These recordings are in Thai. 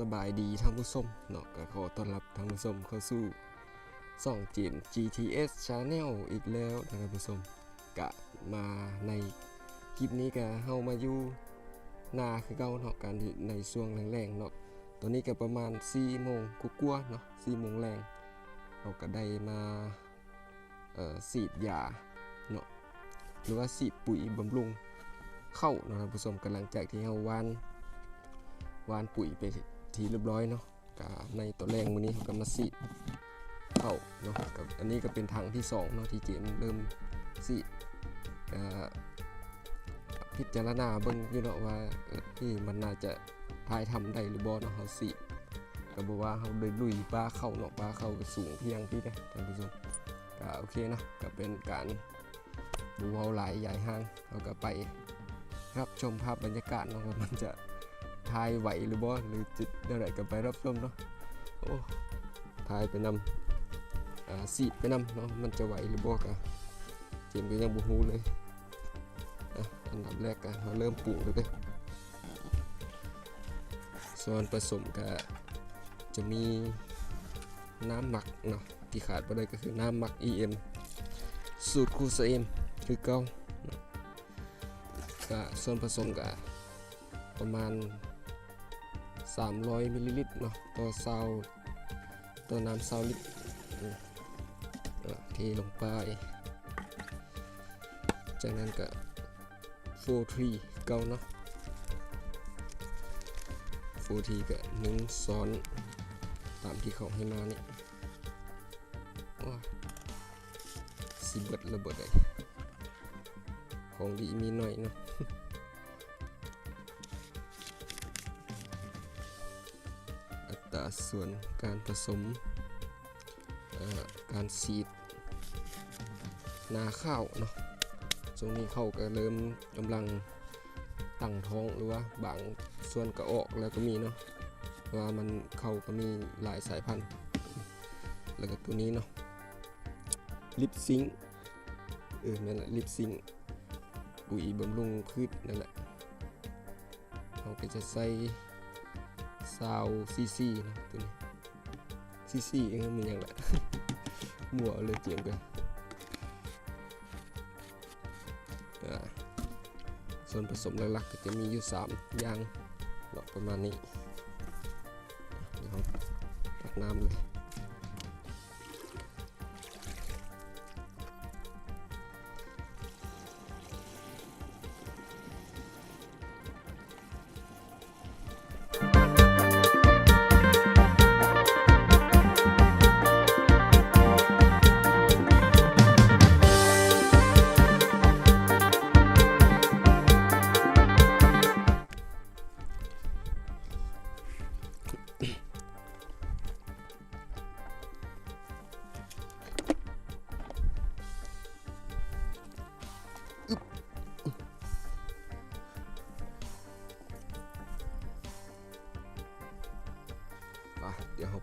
สบายดีท่านผู้ชมเนาะก็ขอต้อนรับท่านผู้ชมเข้าสู่ส่องจีน GTS Channel อีกแล้วนะท่านผู้ชมกะมาในคลิปนี้ก็เฮามาอยู่นาคือเก่าเนาะการในช่วงแรงๆเนาะตอนนี้ก็ประมาณ4โมงกว่าๆเนาะ4โมงแรงเราก็ได้มาเอ่อสีดยาเนาะหรือว่าสีดปุ๋ยบำรุงเข้าเนาะท่านผู้ชมกำลังจากที่เฮาวานวานปุ๋ยไป ทีเรียบร้อยเนาะกในตัวแรงมื้อนี้เขาก็มาสีเข้าเนาะกับอันนี้ก็เป็นทางที่สองเนาะที่เจมเริ่มสีดก็พิจารณาเบิ่งอยู่เนาะว่าที่มันน่าจะทายทำได้หรือบ่เนาะเฮาสีก็บอกว่าเฮาได้ลุยปลาเข้าเนาะปลาเข้าก็สูงเพียงพี่เด้ท่านผู้ชมก็โอเคนะก็เป็นการดูเฮาหลายใหญ่ห้างเราก็ไปรับชมภาพบรรยากาศเนาะว่ามันจะ ทายไหวหรือบ่หรือจิตอะไรก็ไปรับชมเนาะโอ้ทายไปนำอ่าสีไปนำเนาะมันจะไหวหรือบ่กะเจมก็ยังบ่ฮู้เลยอันดับแรกก็เราเริ่มปลูกเลยเด้อส่วนผสมก็จะมีน้ำหมักเนาะที่ขาดบ่ได้ก็คือน้ำหมัก EM สูตรคูเอ็มคือเก่าเนาะก็ส่วนผสมก็ประมาณ 300มิลลิลิตรเนาะต่อซาวต่อน้ำซาวลิตรเทลงไป จากนั้นก็โฟทีเก่าเนาะโฟทีก็หนึ่งซ้อนตามที่เขาให้มานี่โอ้ยสิเบิดระเบิดเลยของดีมีหน่อยเนาะ ส่วนการผสมการสีดนาข้าวเนาะช่วงนี้เขาก็เริ่มกำลังตั้งท้องหรือว่าบางส่วนก็ออกแล้วก็มีเนาะว่ามันเขาก็มีหลายสายพันธุ์ แล้วก็ตัวนี้เนาะลิปซิงเออนั่นแหละลิปซิงปุ๋ยบำรุงพืชนั่นแหละเราก็จะใส่ ซาวซีซีนะตัวนี้ซีซีเองมันยังแหละมั่วเลยเจียมกันส่วนผสมหลักๆก็จะมีอยู่ 3 อย่างเนาะประมาณนี้เดี๋ยวเราตักน้ำเลย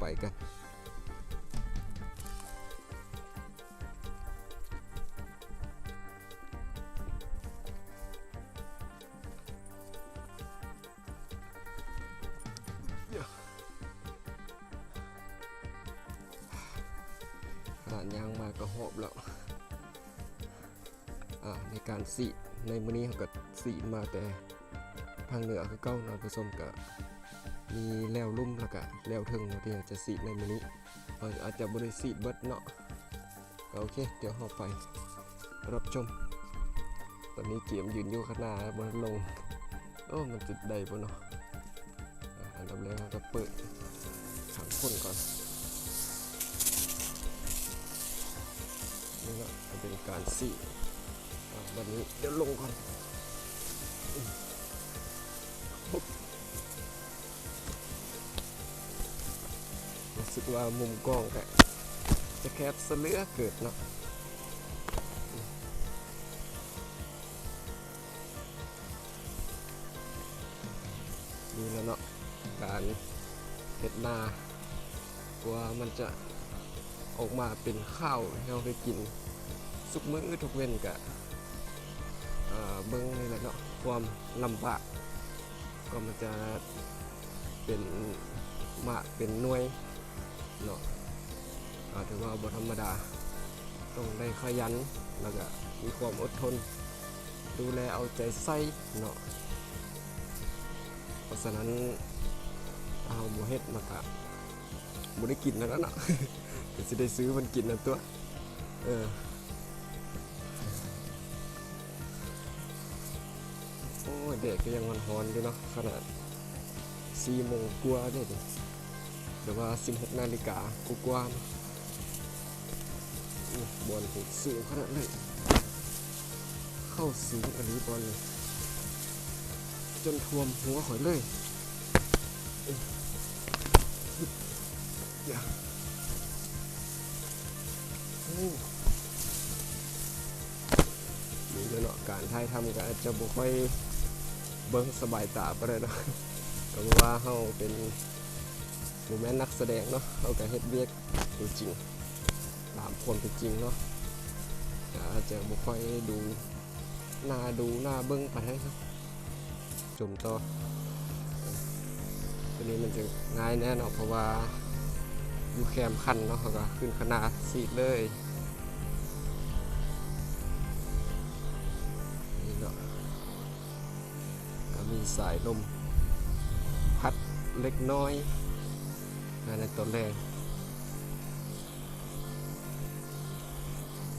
เดี๋ยวเราไปกันขนาดยางมาก็หอบแล้วอ่าในการสีในมื้อนี้เขาก็สีมาแต่ทางเหนือคือเก้านาะผสมกับ มีแล้วลุ่มแล้วก็แล้วเทึงเนาะที่จะสีในมือนี้เราอาจจะบริสีเบิดเนาะก็โอเค เดี๋ยวเราไปรับชม ตอนนี้เกียมยืนอยู่ข้างหน้าบนลงโอ้มันจุดใดบ่เนาะอันดับแรกเราก็เปิดถังพ่นก่อนนี่ก็จะเป็นการสีดอะวันนี้เดี๋ยวลงก่อน รู้สึกว่ามุมกล้องก็จะแคบสเหลือเกิดเนาะดูแล้วเนาะการเห็ดนากว่ามันจะออกมาเป็นข้าวให้เราได้กินสุกมื้อทุกเว้นกะเบิ่งนี่แหละเนาะความลำบากก็มันจะเป็นมากเป็นหน่วย เนาะถือว่าบ่ธรรมดา ต้องได้ขยัน แล้วก็มีความอดทน ดูแลเอาใจใส่เนาะ เพราะฉะนั้นเอาบ่เฮ็ดมากะบ่ได้กินแล้วเนาะก็สิได้ซื้อมันกินนั่นตัว เออโอ้เด็กก็ยังมันฮอนอยู่เนาะขนาด4โมงกว่าเด้ดิ หรือว่า 16 นาฬิกากว่านาะอู้บอลสูงขนาดเลยเข้าสูงอันนี้บอลเลย จนท่วมหัวข่อยเลยอย่าโอ้นี่แหละเนาะการถ่ายทำก็อาจจะบ่ค่อยเบิ่งสบายตาปานใดเนาะก็ว่าเฮาเป็น บ่แม่นักแสดงเนาะเฮาก็เฮ็ดเวียกตัวจริงตามความเป็นจริงเนาะอาจจะบ่ค่อยดูหน้าดูหน้าเบิ่งไปานใดเนาะจมต่อตัวนี้มันจะง่ายแน่นาะเพราะว่าอยู่แคมคันเนาะขาก็ขึ้นขนาดสีเลยนี่เนาะก็มีสายลมพัดเล็กน้อย ในตอนแรก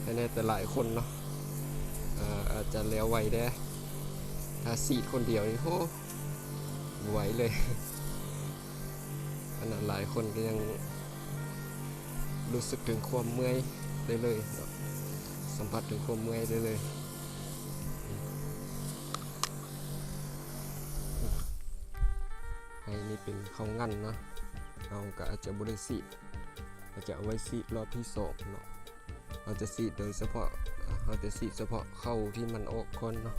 แต่ในแต่หลายคนเนาะออาจจะเลี้ยวไหวได้ถ้าสีดคนเดียวนี่โหไหวเลยขนาดหลายคนก็ยังรู้สึกถึงความเมื่อยได้เลยสัมผัสถึงความเมื่อยได้เลยให้นี่เป็นเขางั้นเนาะ เราก็อาจจะบริสีดอาจจะเอาไว้สีดรอบที่สองเนาะเราจะสีดโดยเฉพาะเราจะสีดเฉพาะเข้าที่มันออกก่อนเนาะ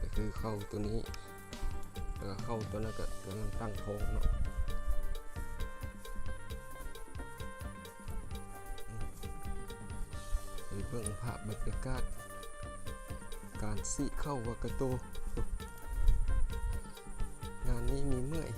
ก็คือเข้าตัวนี้แล้วก็เข้าตัวนั้นก็กำลังตั้งท้องเนาะไปเบิ่งภาพบรรยากาศการสีเข้าวากาโตงานนี้มีเมื่อย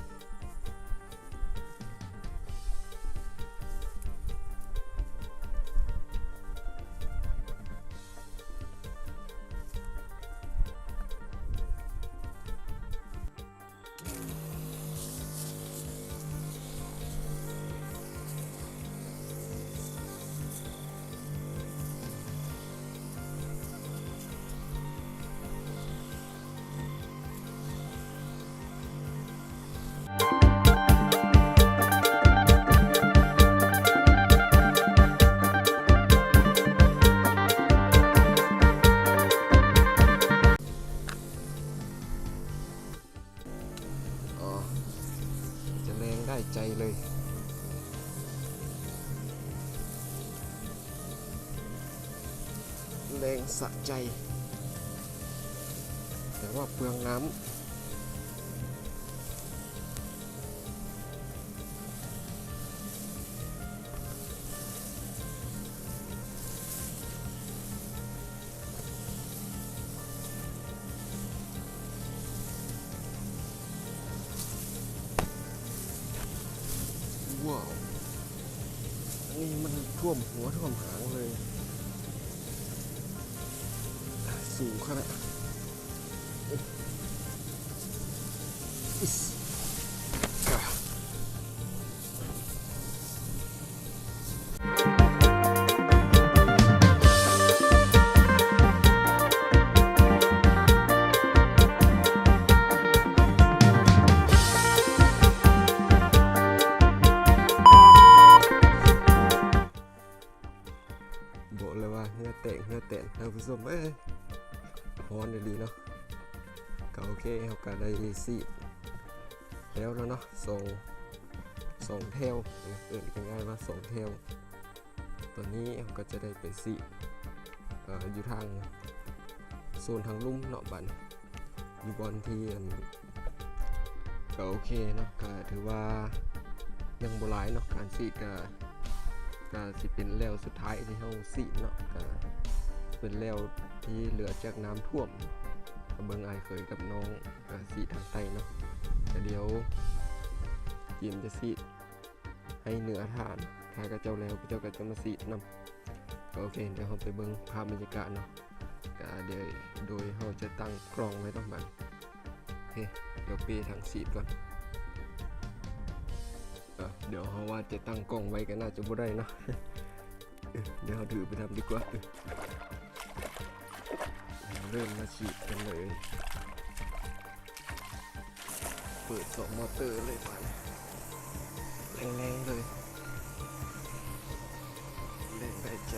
วมหัวท่วมหางเลย สูงขนาด โอเคเขาก็ได้สีดแล้วแล้วเนาะสองสองเทลเอื่นง่ายๆว่าสองเทลตอนนี้เขาก็จะได้ไปสีอ่ออยู่ทางโซนทางลุ่มเนาะบันอยู่บอลที่อันก็โอเคเนาะก็ถือว่ายังโบหลายเนาะการสีก็ก็สิเป็นแล้วสุดท้ายที่เฮาสิเนาะก็เป็นแล้วที่เหลือจากน้ำท่วม เบิ่งอายเคยกับน้องก็สิทางใต้เนาะแต่เดี๋ยวเจมจะสีให้เหนือฐานถ้าก็เจ้าแล้วเจ้าก็จะมาสีดนำก็โอเคเดี๋ยวเราไปเบิ่งภาพบรรยากาศเนาะก็เดี๋ยวโดยเราจะตั้งกล้องไว้ต้องมันโอเคเดี๋ยวเปทางสีก่อนเอเดี๋ยวเราว่าจะตั้งกล้องไว้ก็น่าจะบ่ได้เนาะเออเดี๋ยวเราถือไปทำดีกว่า เริ่มมาฉีดกันเลย เปิดสองมอเตอร์เลยไปแรงๆเลยเล่นได้ใจ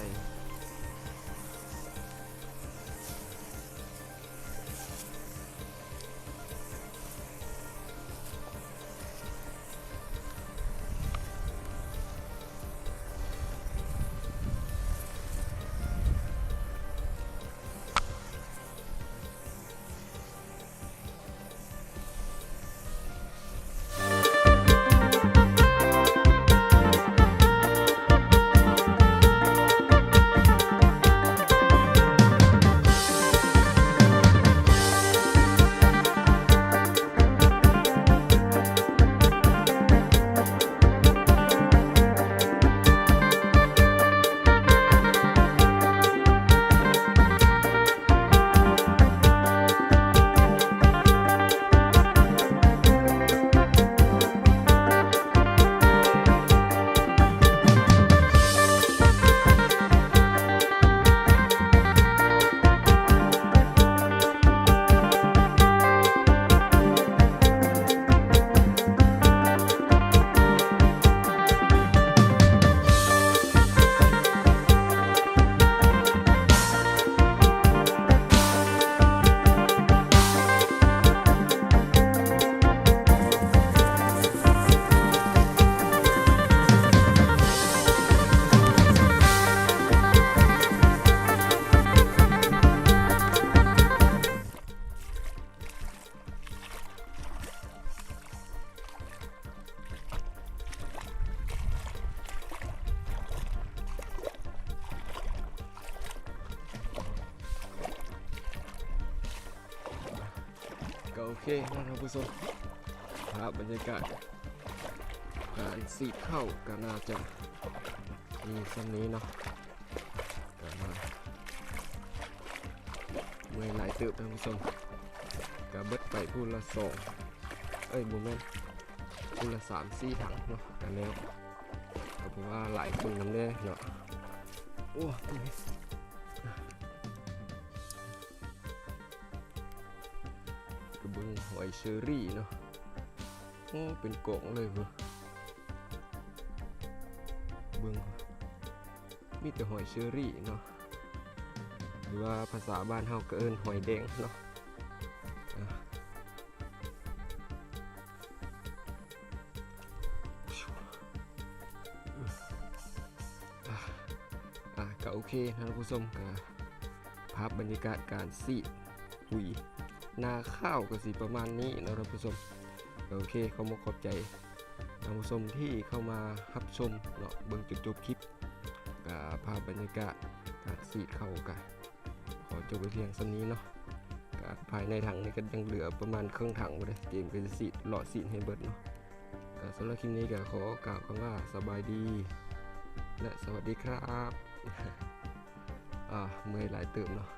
เคนะท่านผู้ชมภาพบรรยากาศการสีเข้าก็น่าจะมีสันนี้เนาะก็มาเมื่อหลายเติบท่านผู้ชมก็เบิดไปพูดละสองเอ้ยบุมแม่นพูดละสามสี่ถังเนาะกันแล้วก็เพราะว่าหลายคนน้ำแน่เนาะโอ้ องหอยเชอรี่เนาะโอ้เป็นกล่องเลยเว้ยเบื้องมีแต่หอยเชอรี่เนาะหรือว่าภาษาบ้านเฮาก็เอิ้นหอยแดงเนาะอะอะอะก็โอเคนะท่านผู้ชมก็ภาพบรรยากาศการสีปุ๋ย นาข้าวก็สิประมาณนี้นะท่านผู้ชมโอเคเขามาขอบใจท่านผู้ชมที่เข้ามารับชมเนาะเบิ่งจุดจบคลิปกับภาพบรรยากาศการสีเข้ากันขอจบไปเพียงสันนี้เนาะกับภายในถังนี่ก็ยังเหลือประมาณครึ่งถังเลยเกมก็จะสีหล่อสีให้เบิดเนาะก็สำหรับคลิปนี้ก็ขอกล่าวคำว่าสบายดี และสวัสดีครับ อ่าเมื่อยหลายเติมเนาะ